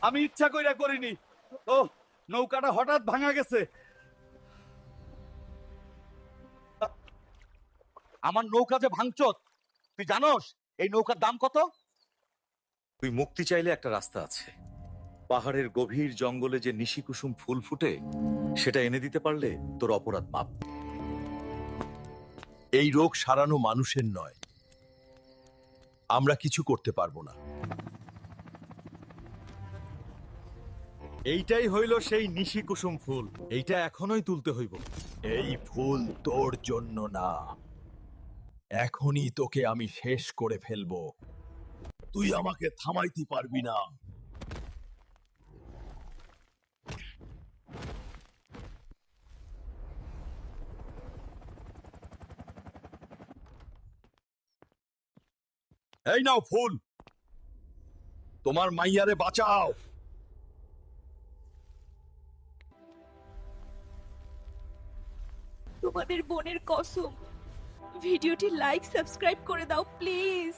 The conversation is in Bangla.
আমি ইচ্ছা কইরা করিনি। ও, নৌকাটা হঠাৎ ভাঙা গেছে। আমার নৌকা যে ভাঙচত তুই জানোস, এই নৌকার দাম কত? তুই মুক্তি চাইলে একটা রাস্তা আছে। পাহাড়ের গভীর জঙ্গলে যে নিশিকুসুম ফুল ফুটে, সেটা এনে দিতে পারলে তোর অপরাধ মাপ। এই রোগ সারানো মানুষের নয়। আমরা কিছু করতে পারব না। এইটাই হইল সেই নিশিকুসুম ফুল। এইটা এখনোই তুলতে হইব। এই ফুল তোর জন্য না। এখনই তোকে আমি শেষ করে ফেলব। তুই আমাকে থামাইতে পারবি না। এই নাও ফুল। তোমার মাইয়ারে বাঁচাও। তোমাদের বোনের কসম। ভিডিওটি লাইক সাবস্ক্রাইব করে দাও প্লিজ